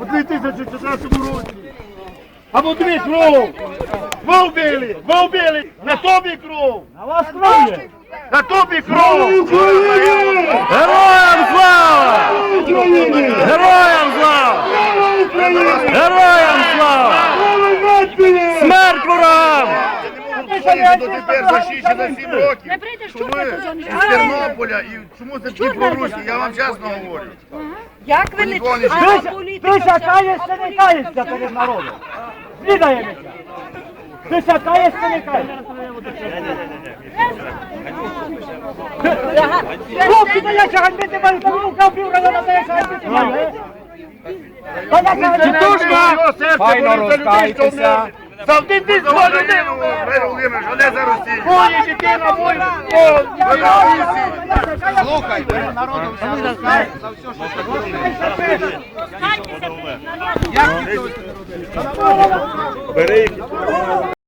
у 2014 році. Або дві кров. Ви вбили, ви вбили, на тобі кров. На вас кров є. На тобі кров. Героям слава! Героям слава! Героям слава! Смерть ворогам! Україна дотепер захищена 7 років. Не Що ви ти вже не з Тернополя і чому це Дніпрорусі? Я вам чесно говорю. Як ви не А Ти, не каєшся перед народом. Звідаємося. Ти не каєшся. Хлопці, та я ще ганьбити маю, та ну кавпів району, та я ще маю. е? Та я маю. Файно що розкайтеся. Завжди ти зло людину. Володимир, а не за Росію. Моя дитина, мой Слухай, народом все за все, що ти робиш. Розкайтеся